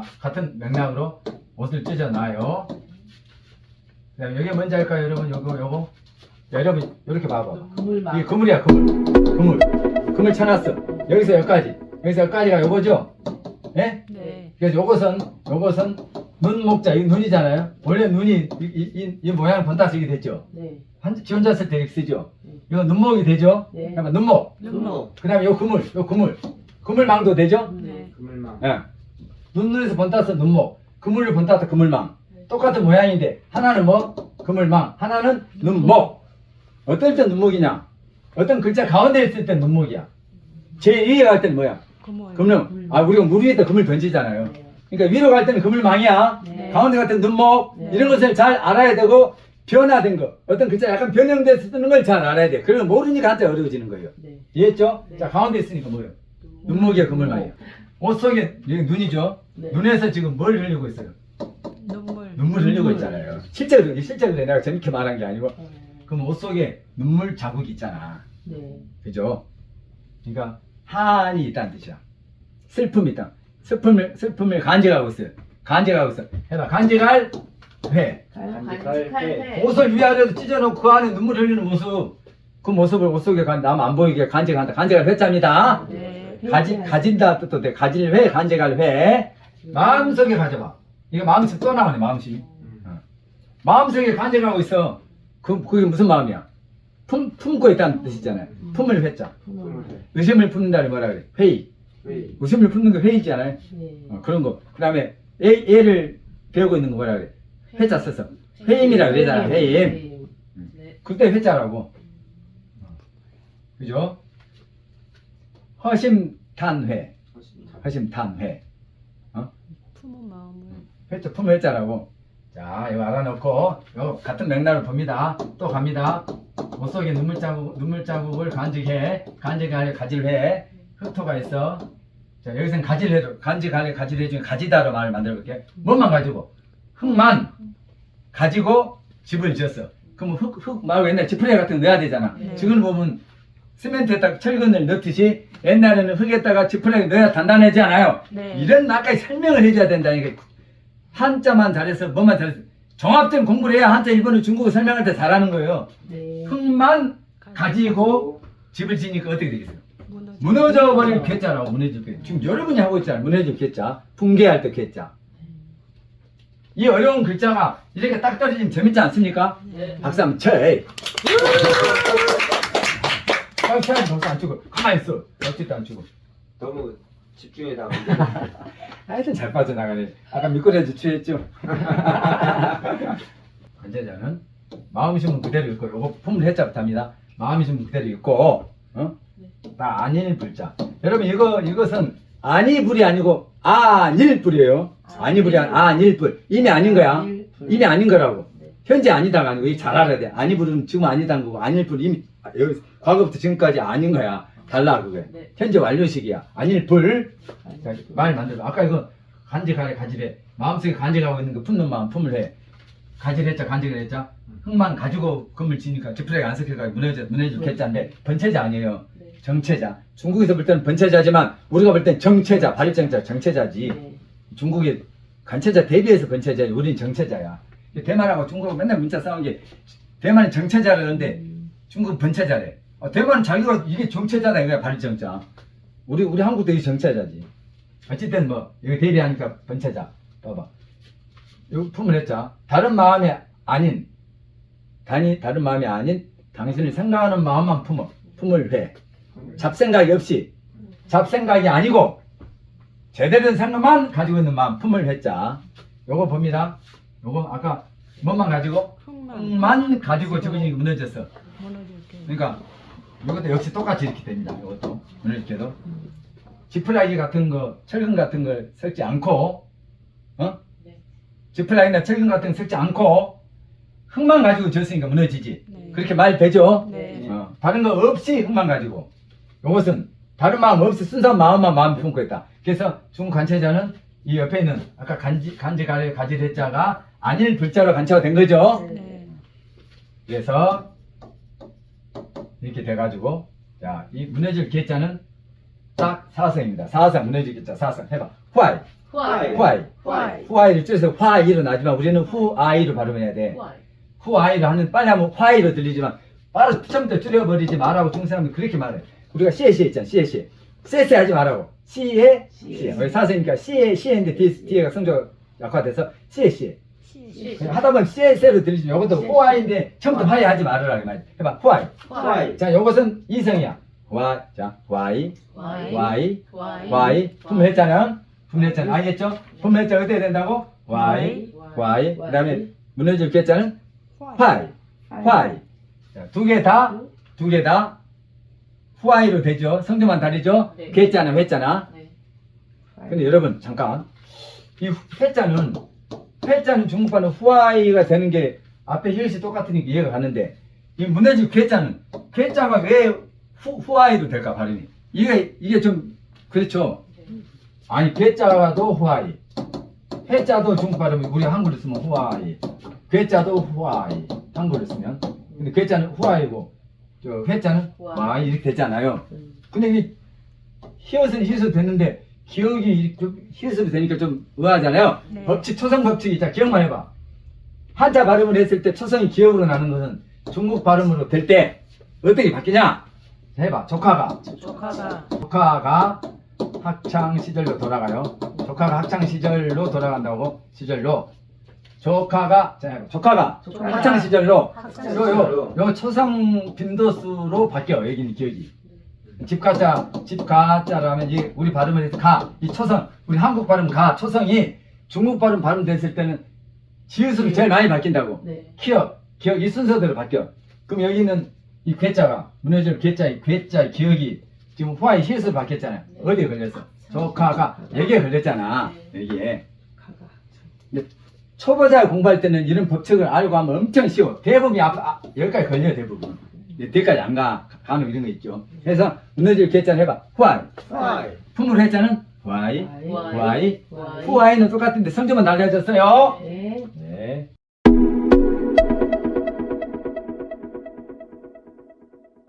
자, 같은 맥락으로 옷을 찢어놔요. 그다음에 여기 뭔지 알까요, 여러분? 요거, 요거. 자, 여러분, 이렇게 봐봐. 그물망. 이게 그물이야, 그물. 그물. 그물 쳐놨어. 여기서 여기까지. 여기서 여기까지가 요거죠? 예? 네. 그래서 요것은, 요것은 눈, 목자, 이 눈이잖아요. 원래 눈이, 이, 이, 이, 이 모양 이게 됐죠? 네. 한, 지 혼자서 때 이렇게 쓰죠? 네. 이거 눈목이 되죠? 네. 잠깐만, 눈목. 눈목. 그 다음에 요 그물, 요 그물. 그물망도 되죠? 네. 그물망. 예. 눈눈에서 번따서 눈목, 그물을 번따서 그물망. 똑같은 모양인데 하나는 뭐? 그물망, 하나는 눈목. 어떨 때 눈목이냐? 어떤 글자 가운데 있을 때 눈목이야. 제 2에 갈 때는 뭐야? 그물. 아 우리가 물 위에다 그물 던지잖아요. 네. 그러니까 위로 갈 때는 그물망이야. 네. 가운데 갈 때는 눈목. 네. 이런 것을 잘 알아야 되고 변화된 거. 어떤 글자 약간 변형돼서 쓰는 걸 잘 알아야 돼. 그러면 모르니까 한테 어려워지는 거예요. 네. 이해했죠? 네. 자 가운데 있으니까 뭐예요? 눈목이야 그물망이야. 옷 속에 여기 눈이죠. 네. 눈에서 지금 뭘 흘리고 있어요? 눈물. 눈물 흘리고 눈물. 있잖아요. 실제로 이게 실제로 내가 재밌게 말한 게 아니고 네. 그럼 옷 속에 눈물 자국이 있잖아. 네. 그죠? 그러니까 한이 있다는 뜻이야. 슬픔이 있다. 슬픔을 슬픔을 간직하고 있어요. 간직하고 있어. 해봐. 간직할 회. 간직할 때. 옷을 위아래로 찢어놓고 그 안에 눈물 흘리는 모습. 그 모습을 옷 속에 간- 남안 보이게 간직한다. 간직할 회자입니다. 네. 가지, 가진다 뜻도 돼. 가질 회, 간직할 회. 마음속에 가져봐. 이거 마음속 또 나오네, 마음식. 어. 마음속에 간직하고 있어. 그, 그게 무슨 마음이야? 품, 품고 있다는 뜻이잖아요. 품을 회자. 의심을 품는다는 뭐라 그래? 회의. 회의. 의심을 품는 게 회의잖아요. 네. 어, 그런 거. 그 다음에 얘, 얘를 배우고 있는 거 뭐라 그래? 회자 써서. 회임이라 그러잖아, 회임. 네. 그때 회자라고. 어. 그죠? 허심탄회. 허심탄회. 품은 마음을. 회자 품 회자라고. 자, 이거 알아놓고, 이거 같은 맥락을 봅니다. 또 갑니다. 옷 속에 눈물 자국, 눈물 자국을 간직해. 간직하려 가질해. 흑토가 있어. 자, 여기서는 가질해도, 간직하려 가질해 중에 가지다로 말을 만들어 볼게. 뭐만 가지고? 흙만 가지고 집을 지었어. 그럼 흙, 흙 말고 옛날 지푸레기 같은 거 넣어야 되잖아. 네. 지금 보면 시멘트에다가 철근을 넣듯이 옛날에는 흙에다가 지푸레기 넣어야 단단하지 않아요. 네. 이런 나까지 설명을 해줘야 된다니까. 한자만 잘해서 뭐만 잘해서 종합된 공부를 해야 한자 일본어 중국어 설명할 때 잘하는 거예요. 네. 흙만 가지고 집을 지니까 어떻게 되겠어요? 무너져. 버릴 괴짜라고 무너질 괴. 지금 여러분이 하고 있잖아요. 무너질 괴짜, 붕괴할 때 괴짜. 이 어려운 글자가 이렇게 딱 떨어지면 재밌지 않습니까? 네. 박수 한번 쳐. 에 한번 박수 안 치고 가만히 있어. 어쨌든 안 치고. 너무 집중해다가 하여튼 잘 빠져나가네. 아까 미꾸라지 취했죠? 관제자는 마음심은 그대로 있고, 요거 품을 해자부터합니다. 마음심은 그대로 있고, 어? 다 아닐 불자. 여러분, 이거, 이것은 아니 불이 아니고, 아닐 불이에요. 아니 불이 아니, 아닐 불. 이미 아닌 거야. 이미 아닌 거라고. 네. 현재 아니다가 아니고, 이잘 알아야 돼. 아니불은 지금 아니다는 거고, 아닐불 이미, 아, 여기, 과거부터 지금까지 아닌 거야. 달라, 그게. 네. 현재 완료식이야. 아닐불. 자, 말 만들어. 아까 이거 간직하래 가지래. 마음속에 간직하고 있는 거 품는 마음 품을 해. 가지랬자 간직을 했자. 흙만 가지고 금을 지니까 지푸레기 안 섞여가지고 무너져 무너질 개자인데 번체자 아니에요. 네. 정체자. 중국에서 볼 때는 번체자지만 우리가 볼 땐 정체자, 발입정자, 정체자지. 네. 중국이 간체자 대비해서 번체자, 우리는 정체자야. 대만하고 중국하고 맨날 문자 싸운 게 대만은 정체자라는데 음. 중국 번체자래. 어, 대만은 자기가 이게 정체자다 이거야 발전자. 우리 우리 한국도 이 정체자지. 어쨌든 뭐 이거 대비하니까 번체자. 봐봐. 요 품을 했자. 다른 마음이 아닌 단이 다른 마음이 아닌 당신을 생각하는 마음만 품어. 품을 해. 잡생각이 없이 잡생각이 아니고 제대로 된 생각만 가지고 있는 마음 품을 했자. 요거 봅니다. 요거 아까 뭐만 가지고 흙만. 가지고 저분이 무너졌어. 무너질 게. 그러니까 이것도 역시 똑같이 이렇게 됩니다. 이것도 이렇게도 지푸라기 같은 거, 철근 같은 걸 섞지 않고, 어? 네. 지푸라기나 철근 같은 거 섞지 않고 흙만 가지고 졌으니까 무너지지. 네. 그렇게 말 되죠? 네. 어, 다른 거 없이 흙만 가지고. 이것은 다른 마음 없이 순수한 마음만 마음 품고 있다. 그래서 중국 관체자는 이 옆에 있는 아까 간지 간지 가래 가지 대자가 아닐 불자로 간체가 된 거죠. 네. 그래서 이렇게 돼가지고 자 이 무너질 개자는 딱 사성입니다. 사성 무너질 개자 사성 해봐. 후아이? 후아이. Why? 후아이를 줄여서 화이로 나지만 우리는 후아이로 발음해야 돼. 후아이로 하는 빨리 하면 화이로 들리지만 바로 처음부터 줄여버리지 말라고 중 사람이 그렇게 말해. 우리가 시에 시에 있잖아. 시에 시에. 세세 하지 말라고. 시에 시에. 우리 사세니까 시에 시에인데 뒤에, 뒤에가 성조 약화돼서 시에 시에. 시. 그냥 하다 보면 시에 세로 들리지만 이것도 후아이인데 처음부터 화이 하지 말으라 이 말이야. 해봐. 후아이. Why? 자, 이것은 이성이야. 와, 자, 와이? 와이, Why? 와이. 분했잖아. 분했잖아. 알겠죠? 분했자 어떻게 된다고? 와이, 와이. 그 다음에 무너질 괴자는 화이, 화이. 자, 두개 다, 두 개 다 후아이로 되죠. 성조만 다르죠? 네. 괴자는 회자나. 네. 근데 여러분, 잠깐. 이 회자는, 회자는 중국말은 후아이가 되는 게 앞에 힐시 똑같으니까 이해가 가는데, 이 무너질 괴자는, 괴자가 왜 후, 후아이로 될까, 발음이? 이게, 이게 좀, 그렇죠. 아니, 괴자도 후아이. 해자도 중국 발음이 우리 한글로 쓰면 후아이. 괴자도 후아이. 한글로 쓰면. 근데 괴자는 후아이고, 저 회자는. 와이 이렇게 되잖아요. 음. 근데 이 히읗은 히읗 됐는데 기억이 좀 히읗으로 되니까 좀 의아하잖아요. 네. 법칙 초성 법칙이 자 기억만 해봐. 한자 발음을 했을 때 초성이 기억으로 나는 것은 중국 발음으로 될 때 어떻게 바뀌냐? 자, 해봐. 조카가 조카가 조카가 학창 시절로 돌아가요. 조카가 학창 시절로 돌아간다고 시절로 조카가 자. 조카가 조카가. 학창 시절로 학창 요, 요, 요 초성 빈도수로 바뀌어 여기는 기억이. 집 가자 집 가자라면 이 우리 발음을 해서 가이 초성 우리 한국 발음 가. 초성이 중국 발음 발음 됐을 때는 지읒으로 제일 많이 바뀐다고. 네. 기억 기억 이 순서대로 바뀌어. 그럼 여기는 이 괴자가 무너질 괴자의 괴자의 기억이 지금 후아이 시읒으로 바뀌었잖아요. 네. 어디에 걸렸어 조카가 여기에 걸렸잖아. 여기에. 가가. 초보자 공부할 때는 이런 법칙을 알고 하면 엄청 쉬워. 대부분이 앞, 아, 여기까지 걸려요, 대부분. 뒤까지 안 가. 간혹 이런 거 있죠. 그래서 무너질 괴짜는 해봐. 후아이. 했자는 와이. Why? 와이. Why? 후아이는 똑같은데 성조만 달라졌어요. 네.